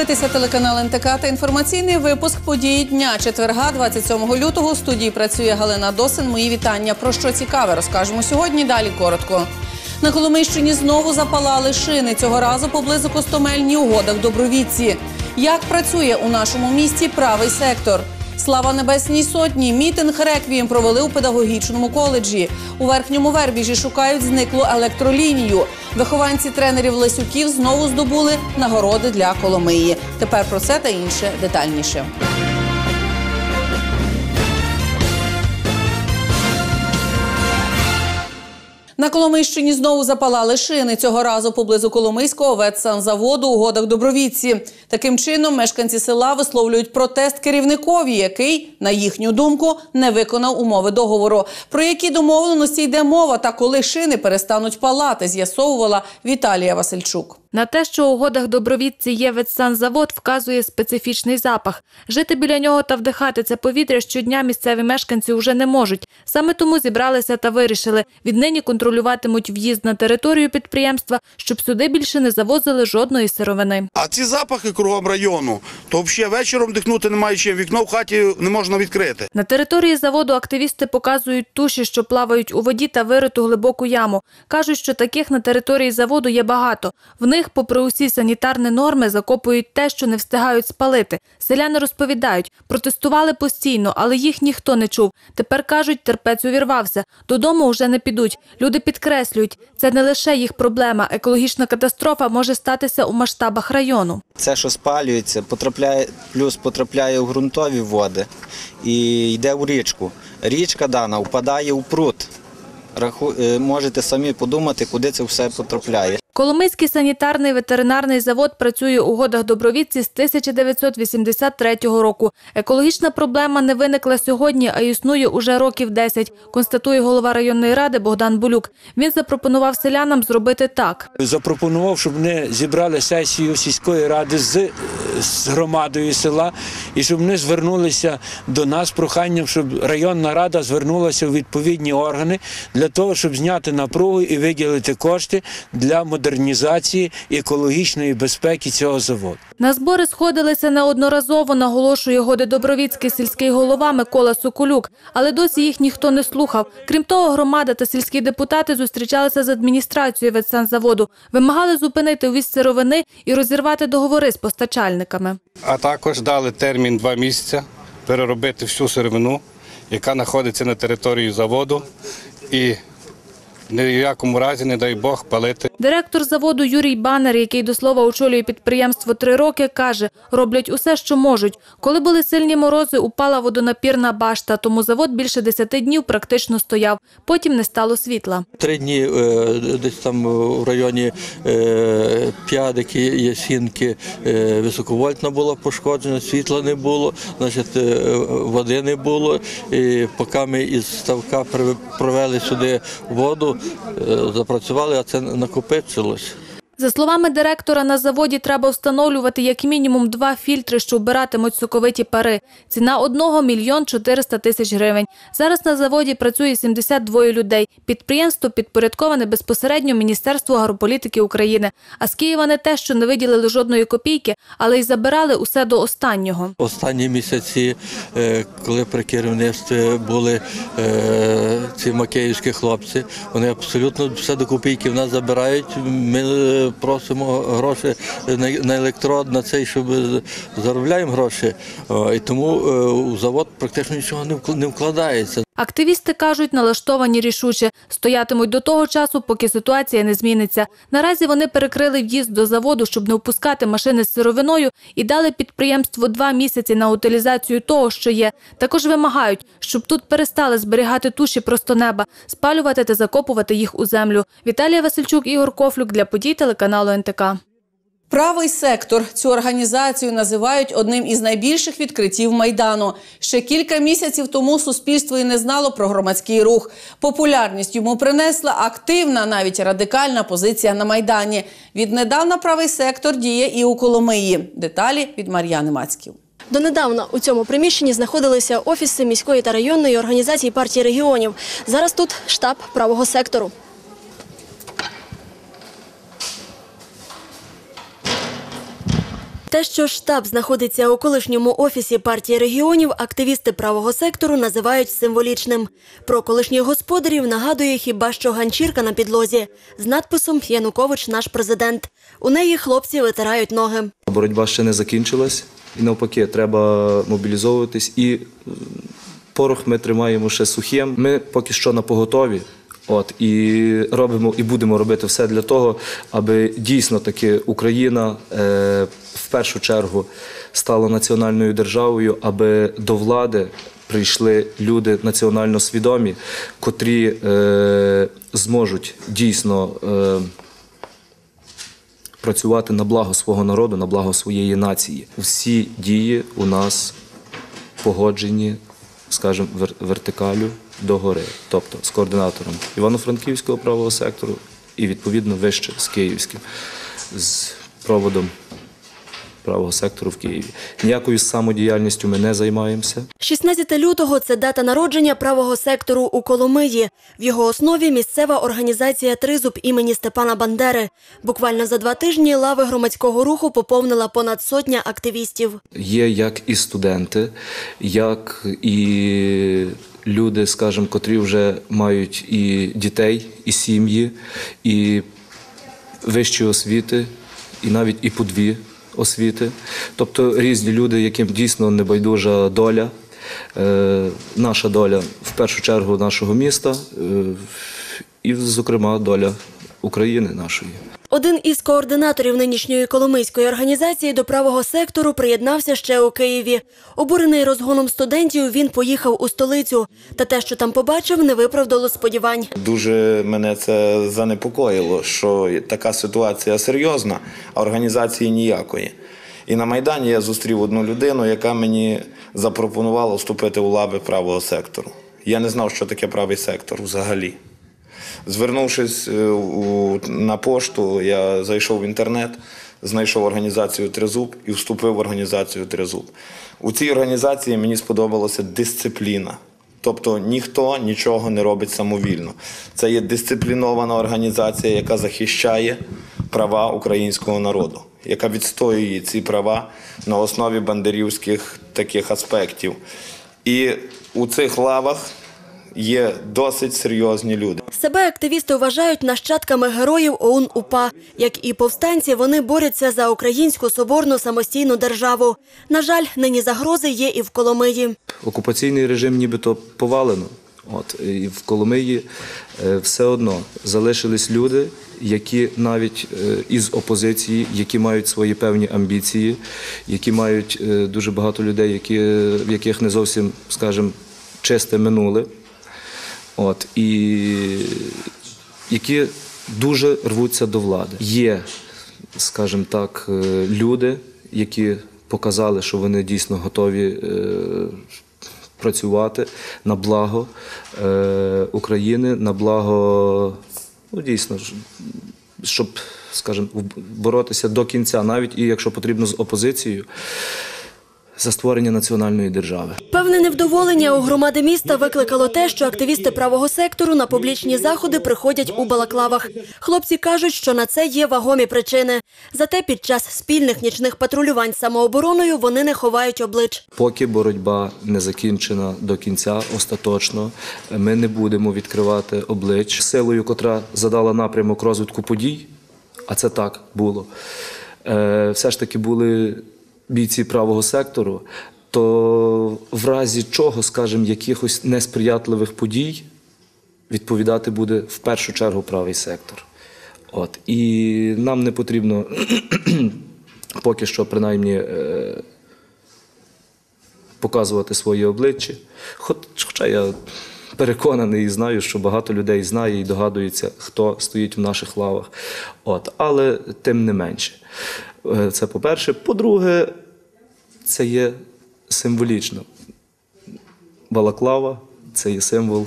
дивитеся телеканал НТК та інформаційний випуск події дня четверга, 27 лютого. У студії працює Галина Досин. Мої вітання. Про що цікаве розкажемо сьогодні. Далі коротко. На Коломийщині знову запалали шини. Цього разу поблизу Костомельні угодах Добровіці. Як працює у нашому місті правий сектор? Слава Небесній Сотні. Мітинг реквієм провели у педагогічному коледжі. У верхньому вербіжі шукають зниклу електролінію. Вихованці тренерів Лесюків знову здобули нагороди для Коломиї. Тепер про це та інше детальніше. На Коломийщині знову запалали шини. Цього разу поблизу Коломийського ветсанзаводу у годах Добровіці. Таким чином, мешканці села висловлюють протест керівникові, який, на їхню думку, не виконав умови договору. Про які домовленості йде мова та коли шини перестануть палати, з'ясовувала Віталія Васильчук. На те, що у годах Добровідці є ветсанзавод, вказує специфічний запах. Жити біля нього та вдихати це повітря щодня місцеві мешканці вже не можуть. Саме тому зібралися та вирішили. Віднині контролюватимуть в'їзд на територію підприємства, щоб сюди більше не завозили жодної сировини. А ці запахи кругом району, то взагалі вечором дихнути немає чим, вікно в хаті не можна відкрити. На території заводу активісти показують туші, що плавають у воді та вириту глибоку яму. Кажуть, що таких на території заводу є багато. В них, попри усі санітарні норми, закопують те, що не встигають спалити. Селяни розповідають, протестували постійно, але їх ніхто не чув. Тепер кажуть, терпець увірвався. Додому вже не підуть. Люди підкреслюють, це не лише їх проблема. Екологічна катастрофа може статися у масштабах району. Це, що спалюється, потрапляє, плюс потрапляє в ґрунтові води і йде в річку. Річка дана впадає у пруд. Раху, е, можете самі подумати, куди це все потрапляє. Коломийський санітарний ветеринарний завод працює у годах Добровідці з 1983 року. Екологічна проблема не виникла сьогодні, а існує уже років 10, констатує голова районної ради Богдан Булюк. Він запропонував селянам зробити так. Запропонував, щоб вони зібрали сесію сільської ради з, з громадою села і щоб вони звернулися до нас проханням, щоб районна рада звернулася у відповідні органи для того, щоб зняти напругу і виділити кошти для модернізації і екологічної безпеки цього заводу. На збори сходилися неодноразово, наголошує годи Добровіцький сільський голова Микола Соколюк, але досі їх ніхто не слухав. Крім того, громада та сільські депутати зустрічалися з адміністрацією ветсанзаводу, вимагали зупинити увіз сировини і розірвати договори з постачальниками. а також дали термін два місяці переробити всю сировину, яка знаходиться на території заводу, і ні в якому разі, не дай Бог, палити Директор заводу Юрій Банер, який до слова очолює підприємство три роки, каже, роблять усе, що можуть. Коли були сильні морози, упала водонапірна башта, тому завод більше 10 днів практично стояв. Потім не стало світла. Три дні е, десь там в районі е, П'ядики, Ясінки е, високовольтна була пошкоджена, світла не було, значить, е, води не було. І поки ми із ставка провели сюди воду, е, запрацювали, а це накопичилось. За словами директора, на заводі треба встановлювати як мінімум два фільтри, що вбиратимуть соковиті пари. Ціна одного – мільйон 400 тисяч гривень. Зараз на заводі працює 72 людей. Підприємство підпорядковане безпосередньо Міністерству агрополітики України. А з Києва не те, що не виділили жодної копійки, але й забирали усе до останнього. Останні місяці, е, коли при керівництві були е, ці макеївські хлопці, вони абсолютно все до копійки в нас забирають. Ми е, просимо гроші на, електрод, на цей, щоб заробляємо гроші. І тому е, у завод практично нічого не вкладається. Активісти кажуть, налаштовані рішуче, стоятимуть до того часу, поки ситуація не зміниться. Наразі вони перекрили в'їзд до заводу, щоб не впускати машини з сировиною, і дали підприємству два місяці на утилізацію того, що є. Також вимагають, щоб тут перестали зберігати туші просто неба, спалювати та закопувати їх у землю. Віталія Васильчук, Ігор Кофлюк для подій телеканалу НТК. Правий сектор цю організацію називають одним із найбільших відкриттів майдану. Ще кілька місяців тому суспільство і не знало про громадський рух. Популярність йому принесла активна, навіть радикальна позиція на майдані. Віднедавна правий сектор діє і у Коломиї. Деталі від Мар'яни Мацьків. Донедавна у цьому приміщенні знаходилися офіси міської та районної організації партії регіонів. Зараз тут штаб правого сектору. Те, що штаб знаходиться у колишньому офісі партії регіонів, активісти правого сектору називають символічним. Про колишніх господарів нагадує хіба що ганчірка на підлозі з надписом Янукович наш президент. У неї хлопці витирають ноги. Боротьба ще не закінчилась, і навпаки, треба мобілізовуватись. І порох ми тримаємо ще сухим. Ми поки що на поготові. От і робимо і будемо робити все для того, аби дійсно таки Україна е, в першу чергу стала національною державою, аби до влади прийшли люди національно свідомі, котрі е, зможуть дійсно. Е, працювати на благо свого народу, на благо своєї нації. Всі дії у нас погоджені, скажімо, вер- вертикалю догори, тобто з координатором Івано-Франківського правого сектору і відповідно вище з Київським, з проводом правого сектору в Києві. Ніякою самодіяльністю ми не займаємося. 16 лютого це дата народження правого сектору у Коломиї. В його основі місцева організація Тризуб імені Степана Бандери. Буквально за два тижні лави громадського руху поповнила понад сотня активістів. Є як і студенти, як і люди, скажімо, котрі вже мають і дітей, і сім'ї, і вищі освіти, і навіть і по дві освіти. Тобто різні люди, яким дійсно небайдужа доля. Е, наша доля в першу чергу нашого міста, е, і, зокрема, доля України нашої. Один із координаторів нинішньої коломийської організації до правого сектору приєднався ще у Києві. Обурений розгоном студентів, він поїхав у столицю. Та те, що там побачив, не виправдало сподівань. Дуже мене це занепокоїло, що така ситуація серйозна, а організації ніякої. І на Майдані я зустрів одну людину, яка мені запропонувала вступити у лави правого сектору. Я не знав, що таке правий сектор взагалі. Звернувшись е, на пошту, я зайшов в інтернет, знайшов організацію Тризуб і вступив в організацію Тризуб. У цій організації мені сподобалася дисципліна. Тобто ніхто нічого не робить самовільно. Це є дисциплінована організація, яка захищає права українського народу, яка відстоює ці права на основі бандерівських таких аспектів. І у цих лавах є досить серйозні люди. Себе активісти вважають нащадками героїв ОУН УПА. Як і повстанці, вони борються за українську соборну самостійну державу. На жаль, нині загрози є і в Коломиї. окупаційний режим нібито повалено. От і в Коломиї е, все одно залишились люди, які навіть е, із опозиції, які мають свої певні амбіції, які мають е, дуже багато людей, які, в яких не зовсім, скажімо, чисте минуле. От і які дуже рвуться до влади. Є, скажімо так, е, люди, які показали, що вони дійсно готові е, працювати на благо е, України, на благо, ну дійсно, щоб, скажімо, боротися до кінця, навіть і якщо потрібно з опозицією, за створення національної держави. Певне невдоволення у громади міста викликало те, що активісти правого сектору на публічні заходи приходять у балаклавах. Хлопці кажуть, що на це є вагомі причини. Зате під час спільних нічних патрулювань самообороною вони не ховають облич. Поки боротьба не закінчена до кінця остаточно, ми не будемо відкривати облич силою, котра задала напрямок розвитку подій, а це так було. е, Все ж таки були бійці правого сектору, то в разі чого, скажімо, якихось несприятливих подій відповідати буде в першу чергу правий сектор. От. І нам не потрібно поки що, принаймні, е, показувати своє обличчя. Хоч, хоча я переконаний і знаю, що багато людей знає і догадується, хто стоїть в наших лавах. От, але тим не менше. Е, Це по-перше. По-друге, це є символічно. Балаклава це є символ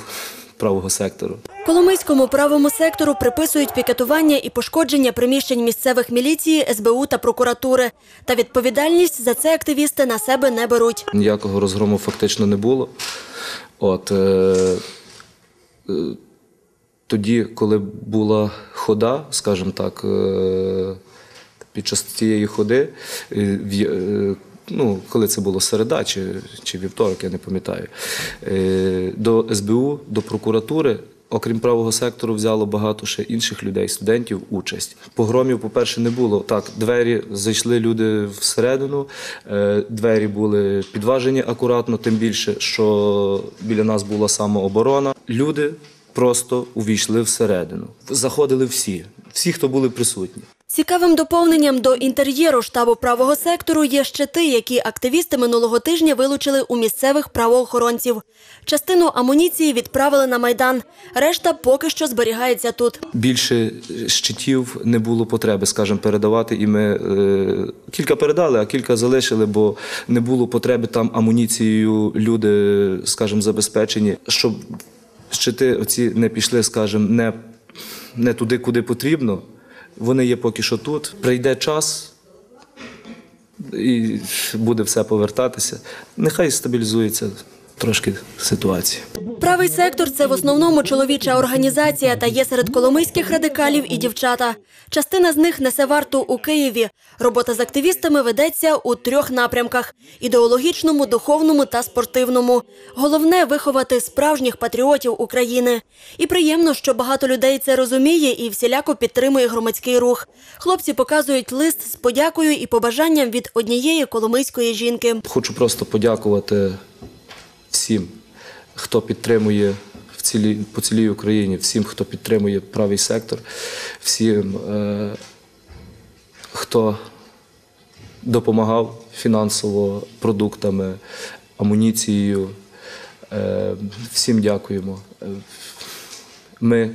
правого сектору. Коломийському правому сектору приписують пікетування і пошкодження приміщень місцевих міліції, СБУ та прокуратури. Та відповідальність за це активісти на себе не беруть. Ніякого розгрому фактично не було. От, е, е, тоді, коли була хода, скажімо так, е, під час цієї ходи, е, е, ну, коли це було середа чи, чи вівторок, я не пам'ятаю, е, до СБУ, до прокуратури. Окрім правого сектору, взяло багато ще інших людей, студентів, участь. Погромів, по-перше, не було. Так, двері зайшли люди всередину, е, двері були підважені акуратно, тим більше, що біля нас була самооборона. Люди просто увійшли всередину. Заходили всі, всі, хто були присутні. Цікавим доповненням до інтер'єру штабу правого сектору є щити, які активісти минулого тижня вилучили у місцевих правоохоронців. Частину амуніції відправили на майдан. Решта поки що зберігається тут. Більше щитів не було потреби, скажімо, передавати. І ми е, кілька передали, а кілька залишили, бо не було потреби там амуніцією люди, скажімо, забезпечені, щоб щити оці не пішли, скажімо, не, не туди, куди потрібно. Вони є поки що тут. Прийде час. І буде все повертатися. Нехай стабілізується трошки ситуація. Правий сектор це в основному чоловіча організація та є серед коломийських радикалів і дівчата. Частина з них несе варту у Києві. Робота з активістами ведеться у трьох напрямках: ідеологічному, духовному та спортивному. Головне виховати справжніх патріотів України. І приємно, що багато людей це розуміє і всіляко підтримує громадський рух. Хлопці показують лист з подякою і побажанням від однієї коломийської жінки. Хочу просто подякувати всім, хто підтримує в цілій, по цілій Україні, всім, хто підтримує правий сектор, всім, е, хто допомагав фінансово продуктами, амуніцією. Е, всім дякуємо. Ми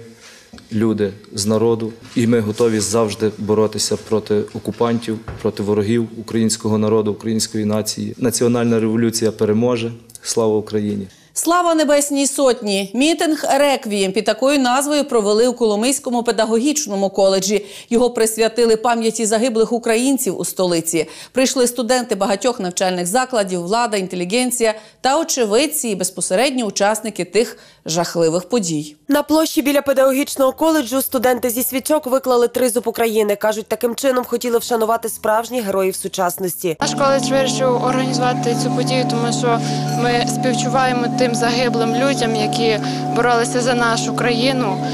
люди з народу, і ми готові завжди боротися проти окупантів, проти ворогів українського народу, української нації. Національна революція переможе. Слава Україні! Слава Небесній Сотні! Мітинг Реквієм під такою назвою провели у Коломийському педагогічному коледжі. Його присвятили пам'яті загиблих українців у столиці. Прийшли студенти багатьох навчальних закладів, влада, інтелігенція та очевидці і безпосередні учасники тих жахливих подій. На площі біля педагогічного коледжу студенти зі свічок виклали тризуб України. кажуть, таким чином хотіли вшанувати справжніх героїв сучасності. Наш коледж вирішив організувати цю подію, тому що ми співчуваємо тим загиблим людям, які боролися за нашу країну.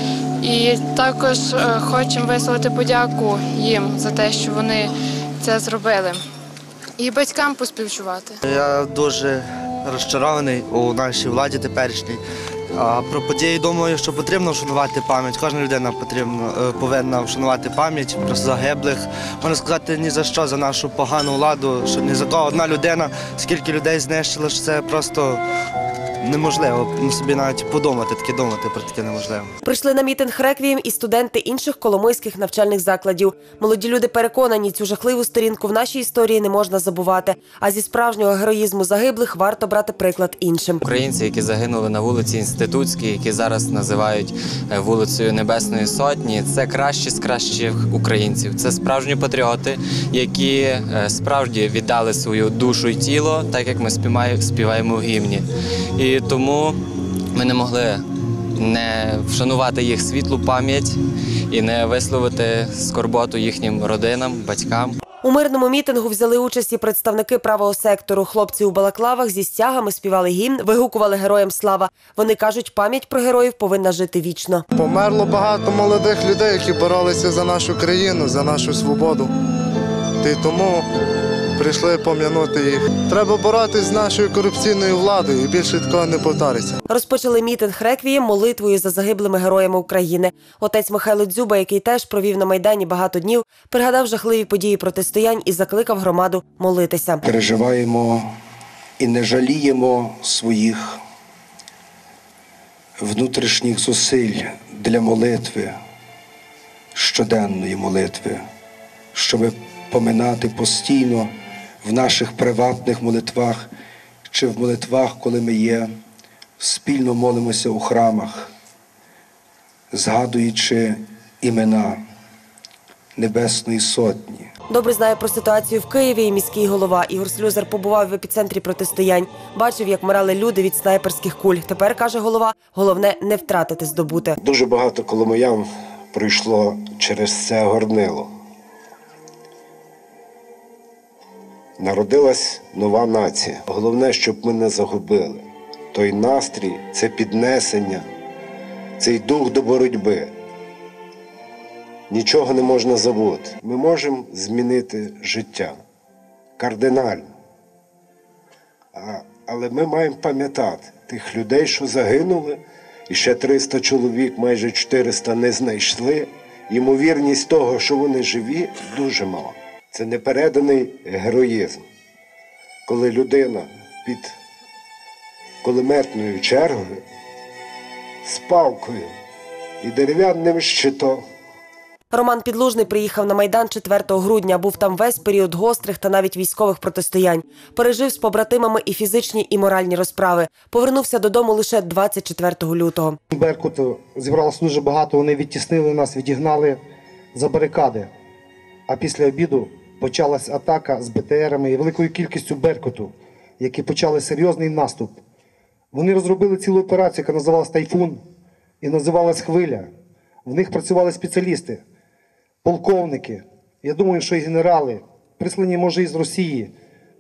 І також е, хочемо висловити подяку їм за те, що вони це зробили. І батькам поспівчувати. Я дуже розчарований у нашій владі теперішній. А про події думаю, що потрібно вшанувати пам'ять. Кожна людина потрібно е, повинна вшанувати пам'ять про загиблих. Можна сказати, ні за що за нашу погану владу, що ні за кого одна людина, скільки людей знищила, що це просто неможливо ну, собі навіть подумати, таке думати про таке неможливо. Прийшли на мітинг Реквієм і студенти інших коломийських навчальних закладів. Молоді люди переконані, цю жахливу сторінку в нашій історії не можна забувати. А зі справжнього героїзму загиблих варто брати приклад іншим. Українці, які загинули на вулиці Інститутській, які зараз називають е, вулицею Небесної Сотні, це кращі з кращих українців. Це справжні патріоти, які е, справді віддали свою душу і тіло, так як ми співаємо в гімні. І тому ми не могли не вшанувати їх світлу пам'ять і не висловити скорботу їхнім родинам, батькам. У мирному мітингу взяли участь і представники правого сектору. Хлопці у балаклавах зі стягами співали гімн, вигукували героям слава. Вони кажуть, пам'ять про героїв повинна жити вічно. Померло багато молодих людей, які боролися за нашу країну, за нашу свободу. І тому прийшли пом'янути їх. Треба боротися з нашою корупційною владою і більше такого не повториться. Розпочали мітинг реквієм молитвою за загиблими героями України. Отець Михайло Дзюба, який теж провів на майдані багато днів, пригадав жахливі події протистоянь і закликав громаду молитися. переживаємо і не жаліємо своїх внутрішніх зусиль для молитви, щоденної молитви, щоб поминати постійно в наших приватних молитвах чи в молитвах, коли ми є, спільно молимося у храмах, згадуючи імена Небесної Сотні. Добре знає про ситуацію в Києві і міський голова. Ігор Слюзар побував в епіцентрі протистоянь. Бачив, як мирали люди від снайперських куль. Тепер каже голова: головне не втратити здобуте. Дуже багато коломиян пройшло через це горнило. Народилась нова нація. Головне, щоб ми не загубили той настрій, це піднесення, цей дух до боротьби. Нічого не можна забути. Ми можемо змінити життя кардинально. А, але ми маємо пам'ятати тих людей, що загинули, і ще 300 чоловік, майже 400 не знайшли. Ймовірність того, що вони живі, дуже мала. Це непереданий героїзм. Коли людина під кулеметною чергою з палкою і дерев'яним щитом Роман Підлужний приїхав на майдан 4 грудня. Був там весь період гострих та навіть військових протистоянь. Пережив з побратимами і фізичні, і моральні розправи. Повернувся додому лише 24 лютого. Беркуту зібралося дуже багато. Вони відтіснили нас, відігнали за барикади. А після обіду почалась атака з БТРами і великою кількістю Беркуту, які почали серйозний наступ. Вони розробили цілу операцію, яка називалась Тайфун і називалась Хвиля. В них працювали спеціалісти, полковники. Я думаю, що і генерали, прислані може із Росії,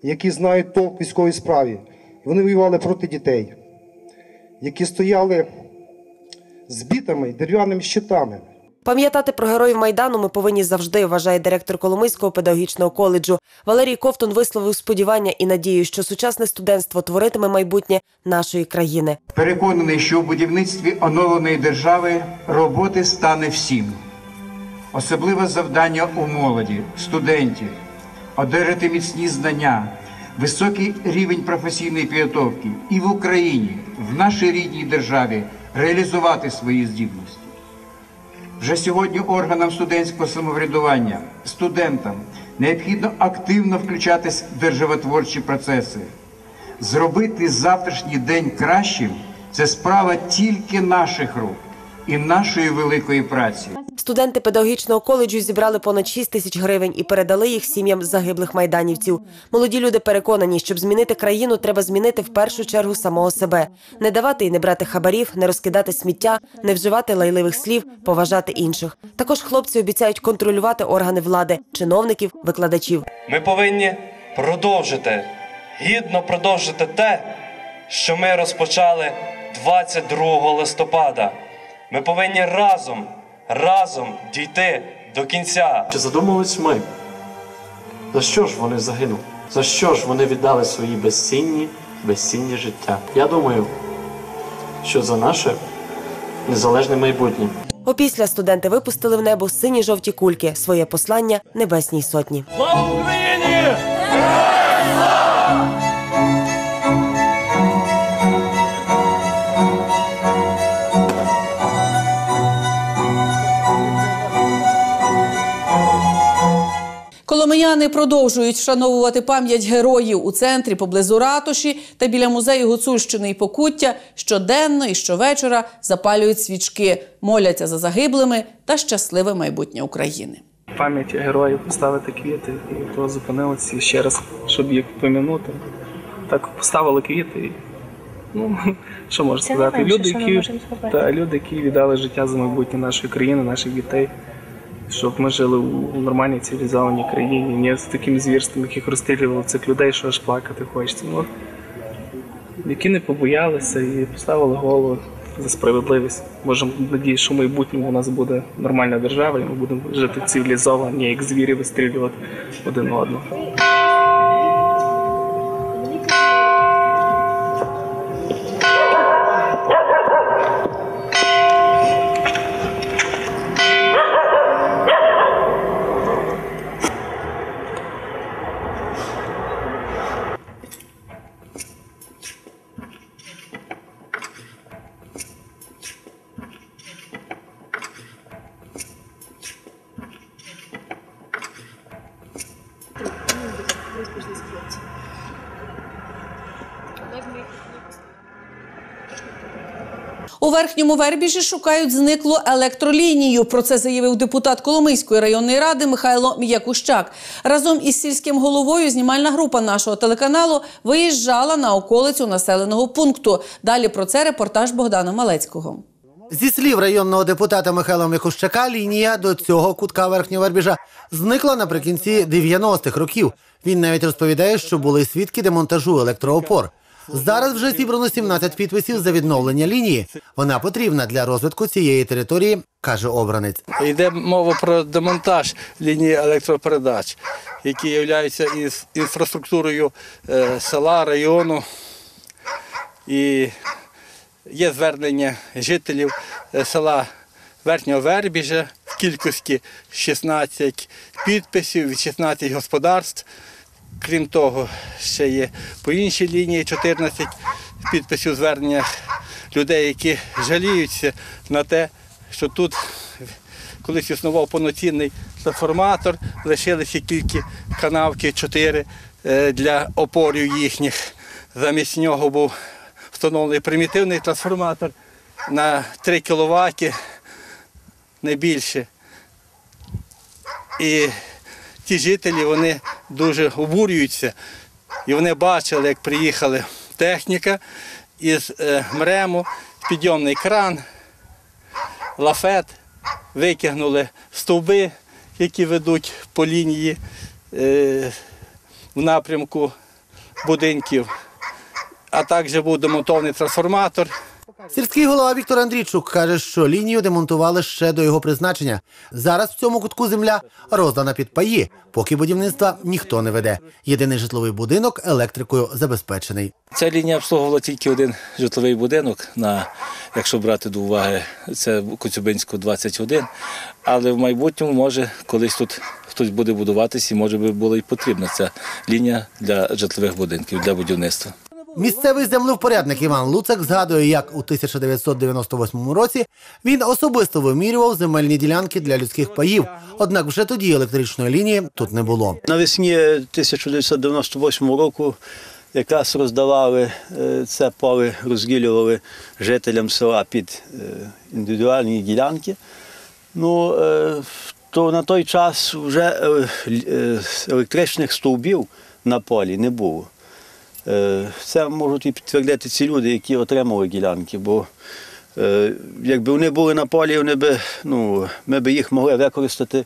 які знають толк військовій справі. Вони воювали проти дітей, які стояли з бітами, дерев'яними щитами. Пам'ятати про героїв майдану ми повинні завжди, вважає директор Коломийського педагогічного коледжу. Валерій Ковтун висловив сподівання і надію, що сучасне студентство творитиме майбутнє нашої країни. Переконаний, що в будівництві оновленої держави роботи стане всім. Особливе завдання у молоді, студентів одержати міцні знання, високий рівень професійної підготовки і в Україні, в нашій рідній державі реалізувати свої здібності. Вже сьогодні органам студентського самоврядування, студентам необхідно активно включатись в державотворчі процеси. Зробити завтрашній день кращим це справа тільки наших рук і нашої великої праці. Студенти педагогічного коледжу зібрали понад 6 тисяч гривень і передали їх сім'ям загиблих майданівців. Молоді люди переконані, щоб змінити країну, треба змінити в першу чергу самого себе, не давати і не брати хабарів, не розкидати сміття, не вживати лайливих слів, поважати інших. Також хлопці обіцяють контролювати органи влади, чиновників, викладачів. Ми повинні продовжити, гідно продовжити те, що ми розпочали 22 листопада. Ми повинні разом, разом дійти до кінця. Чи задумались ми? За що ж вони загинули? За що ж вони віддали свої безцінні, безцінні життя? Я думаю, що за наше незалежне майбутнє. Опісля студенти випустили в небо сині жовті кульки своє послання небесній сотні. Слава Україні! Коломияни продовжують вшановувати пам'ять героїв у центрі поблизу ратуші та біля музею Гуцульщини і Покуття щоденно і щовечора запалюють свічки, моляться за загиблими та щасливе майбутнє України. пам'яті героїв поставити квіти, і то зупинилися ще раз, щоб їх помінути. Так поставили квіти. І, ну, що можна сказати? Люди, які, та, люди, які віддали життя за майбутнє нашої країни, наших дітей, щоб ми жили у, нормальній цивілізованій країні, не з таким звірством, яких розстрілювали цих людей, що аж плакати хочеться. Ну, які не побоялися і поставили голову за справедливість. Можемо надіюсь, що в майбутньому у нас буде нормальна держава, і ми будемо жити цивілізовані, як звірі вистрілювати один одного. Верхньому вербіжі шукають зниклу електролінію. Про це заявив депутат Коломийської районної ради Михайло М'якущак. Разом із сільським головою знімальна група нашого телеканалу виїжджала на околицю населеного пункту. Далі про це репортаж Богдана Малецького. Зі слів районного депутата Михайла Микущака, лінія до цього кутка верхнього вербіжа зникла наприкінці 90-х років. Він навіть розповідає, що були свідки демонтажу електроопор. Зараз вже зібрано 17 підписів за відновлення лінії. Вона потрібна для розвитку цієї території, каже обранець. Йде мова про демонтаж лінії електропередач, які являються інфраструктурою е, села, району. І є звернення жителів е, села Верхнього Вербіжа в кількості 16 підписів від 16 господарств. Крім того, ще є по іншій лінії 14 підписів звернення людей, які жаліються на те, що тут колись існував повноцінний трансформатор, лишилися тільки канавки 4 е, для опорів їхніх. Замість нього був встановлений примітивний трансформатор на 3 кВт, не більше. І ті жителі вони дуже обурюються. І вони бачили, як приїхала техніка із е, МРЕМу, підйомний кран, лафет, витягнули стовби, які ведуть по лінії е, в напрямку будинків, а також був демонтований трансформатор. Сільський голова Віктор Андрійчук каже, що лінію демонтували ще до його призначення. Зараз в цьому кутку земля роздана під паї, поки будівництва ніхто не веде. Єдиний житловий будинок електрикою забезпечений. Ця лінія обслуговувала тільки один житловий будинок, на, якщо брати до уваги, це Коцюбинську 21. Але в майбутньому може колись тут хтось буде будуватися і може би була і потрібна ця лінія для житлових будинків, для будівництва. Місцевий землевпорядник Іван Луцак згадує, як у 1998 році він особисто вимірював земельні ділянки для людських паїв. Однак вже тоді електричної лінії тут не було. Навесні 1998 року якраз роздавали е, це поле, розділювали жителям села під е, індивідуальні ділянки. Ну, е, то на той час вже електричних стовбів на полі не було. Е, Це можуть і підтвердити ці люди, які отримали ділянки, бо е, якби вони були на полі, вони би, ну, ми б їх могли використати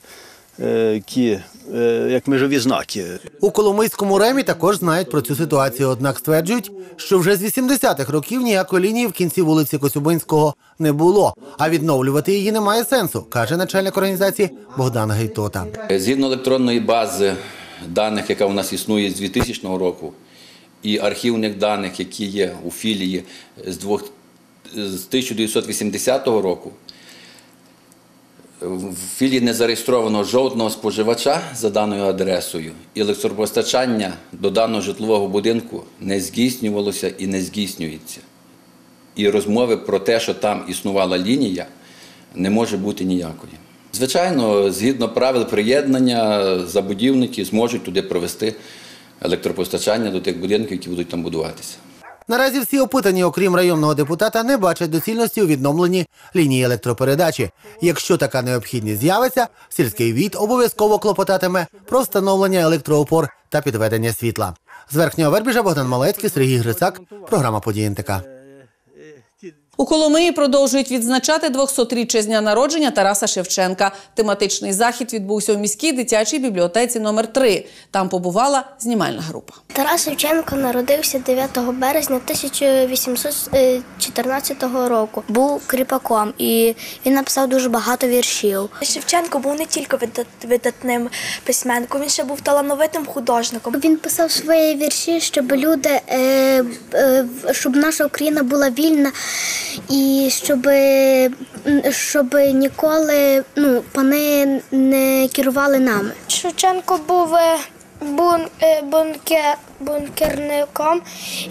е, кі, е, як межові знаки. У Коломийському ремі також знають про цю ситуацію, однак стверджують, що вже з 80-х років ніякої лінії в кінці вулиці Коцюбинського не було, а відновлювати її немає сенсу, каже начальник організації Богдан Гейтота. Згідно електронної бази даних, яка у нас існує з 2000 року, і архівних даних, які є у філії з, 1980 року, в філії не зареєстровано жодного споживача за даною адресою, електропостачання до даного житлового будинку не здійснювалося і не здійснюється. І розмови про те, що там існувала лінія, не може бути ніякої. Звичайно, згідно правил приєднання, забудівники зможуть туди провести електропостачання до тих будинків, які будуть там будуватися. Наразі всі опитані, окрім районного депутата, не бачать доцільності у відновленні лінії електропередачі. Якщо така необхідність з'явиться, сільський від обов'язково клопотатиме про встановлення електроопор та підведення світла. З верхнього вербіжа Богдан Малецький, Сергій Грицак, програма «Події НТК». У Коломиї продовжують відзначати 200-річчя з дня народження Тараса Шевченка. Тематичний захід відбувся у міській дитячій бібліотеці номер 3 Там побувала знімальна група. Тарас Шевченко народився 9 березня 1814 року. Був кріпаком і він написав дуже багато віршів. Шевченко був не тільки видат- видатним письменником, він ще був талановитим художником. Він писав свої вірші, щоб люди, е, е, щоб наша Україна була вільна і щоб, щоб ніколи ну, пани не керували нами. Шевченко був е, е, бункер, бункерником,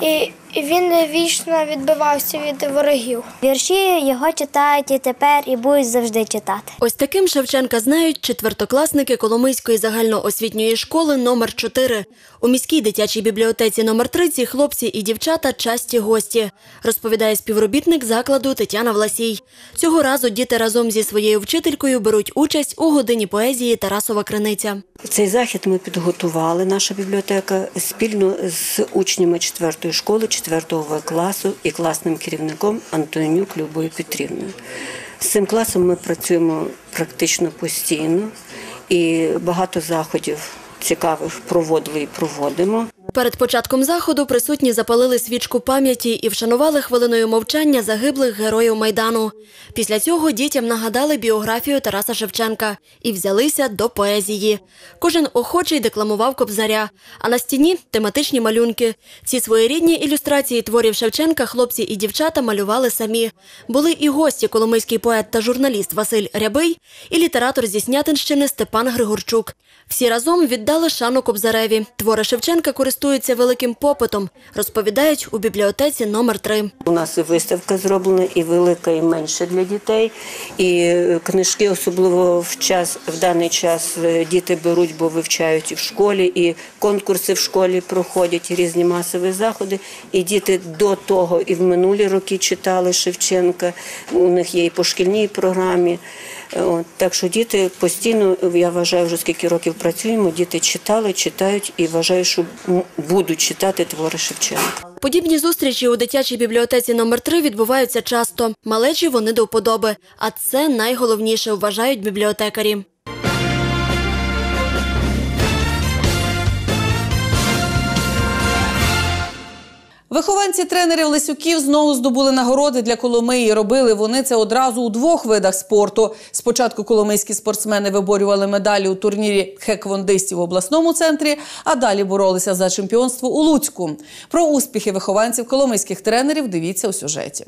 і і він вічно відбивався від ворогів. Вірші його читають і тепер, і будуть завжди читати. Ось таким Шевченка знають четвертокласники Коломийської загальноосвітньої школи номер 4 У міській дитячій бібліотеці номер 3 ці хлопці і дівчата часті гості, розповідає співробітник закладу Тетяна Власій. Цього разу діти разом зі своєю вчителькою беруть участь у годині поезії Тарасова Криниця. Цей захід ми підготували, наша бібліотека, спільно з учнями 4 школи, 4 В класу і класним керівником Антонюк Любою Петрівною. З цим класом ми працюємо практично постійно і багато заходів цікавих проводили і проводимо. Перед початком заходу присутні запалили свічку пам'яті і вшанували хвилиною мовчання загиблих героїв Майдану. Після цього дітям нагадали біографію Тараса Шевченка і взялися до поезії. Кожен охочий декламував кобзаря, а на стіні тематичні малюнки. Ці своєрідні ілюстрації творів Шевченка хлопці і дівчата малювали самі. Були і гості коломийський поет та журналіст Василь Рябий і літератор зі Снятинщини Степан Григорчук. Всі разом віддали шану Кобзареві. Твори Шевченка користуються великим попитом, розповідають у бібліотеці номер 3 У нас і виставка зроблена, і велика, і менша для дітей. І е, книжки, особливо в час в даний час е, діти беруть, бо вивчають і в школі, і конкурси в школі проходять, і різні масові заходи. І діти до того і в минулі роки читали Шевченка. У них є і по шкільній програмі. Е, От, так що діти постійно, я вважаю, вже скільки років працюємо, діти читали, читають і вважаю, що будуть читати твори Шевченка. Подібні зустрічі у дитячій бібліотеці номер 3 відбуваються часто. Малечі вони до вподоби. А це найголовніше, вважають бібліотекарі. Вихованці тренерів Лисюків знову здобули нагороди для Коломиї. Робили вони це одразу у двох видах спорту. Спочатку коломийські спортсмени виборювали медалі у турнірі хеквондистів в обласному центрі, а далі боролися за чемпіонство у Луцьку. Про успіхи вихованців коломийських тренерів дивіться у сюжеті.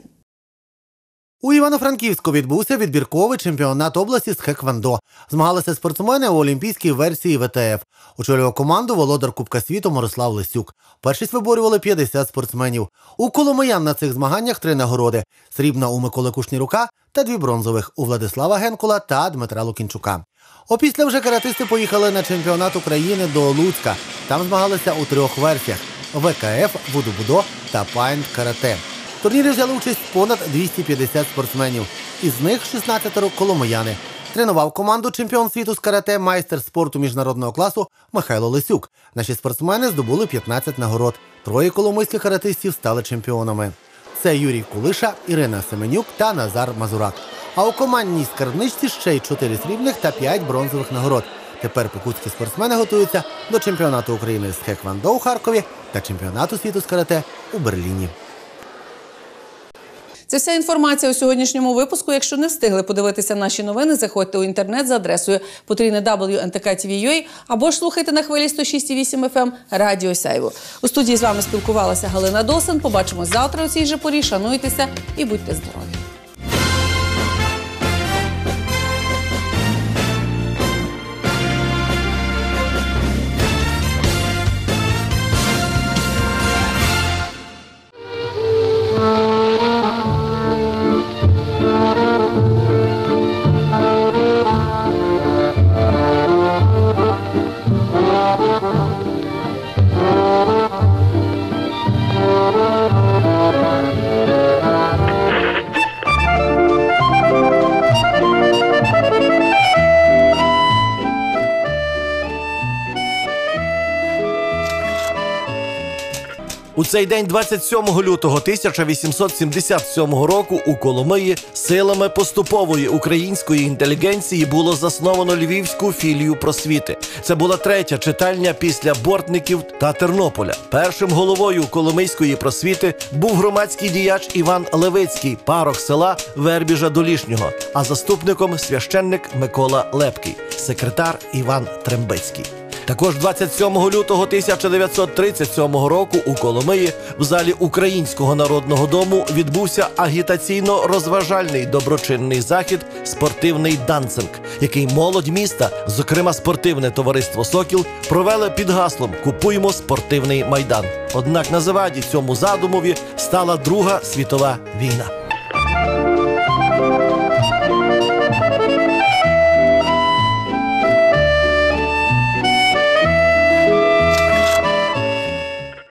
У Івано-Франківську відбувся відбірковий чемпіонат області з хеквондо. Змагалися спортсмени у олімпійській версії ВТФ. Очолював команду володар Кубка світу Мирослав Лисюк. Першість виборювали 50 спортсменів. У Коломиян на цих змаганнях три нагороди: срібна у Миколи Кушнірука та дві бронзових у Владислава Генкула та Дмитра Лукінчука. Опісля вже каратисти поїхали на чемпіонат України до Луцька. Там змагалися у трьох версіях: ВКФ, Вудобудо та Пайнт Карате. В турнірі взяли участь понад 250 спортсменів. Із них 16 коломияни. Тренував команду чемпіон світу з карате, майстер спорту міжнародного класу Михайло Лисюк. Наші спортсмени здобули 15 нагород. Троє коломийських каратистів стали чемпіонами. Це Юрій Кулиша, Ірина Семенюк та Назар Мазурак. А у командній скарбничці ще й 4 срібних та 5 бронзових нагород. Тепер покутські спортсмени готуються до чемпіонату України з хеквандо у Харкові та чемпіонату світу з карате у Берліні. Це вся інформація у сьогоднішньому випуску. Якщо не встигли подивитися наші новини, заходьте у інтернет за адресою потрійне або ж слухайте на хвилі 106,8 FM Радіо Сяйво. У студії з вами спілкувалася Галина Досин. Побачимось завтра у цій же порі. Шануйтеся і будьте здорові. Цей день, 27 лютого 1877 року, у Коломиї силами поступової української інтелігенції було засновано львівську філію просвіти. Це була третя читальня після бортників та Тернополя. Першим головою Коломийської просвіти був громадський діяч Іван Левицький, парох села Вербіжа Долішнього, а заступником священник Микола Лепкий, секретар Іван Трембицький. Також 27 лютого 1937 року у Коломиї в залі Українського народного дому відбувся агітаційно-розважальний доброчинний захід Спортивний данцинг, який молодь міста, зокрема спортивне товариство Сокіл, провели під гаслом Купуємо спортивний майдан. Однак на заваді цьому задумові стала Друга світова війна.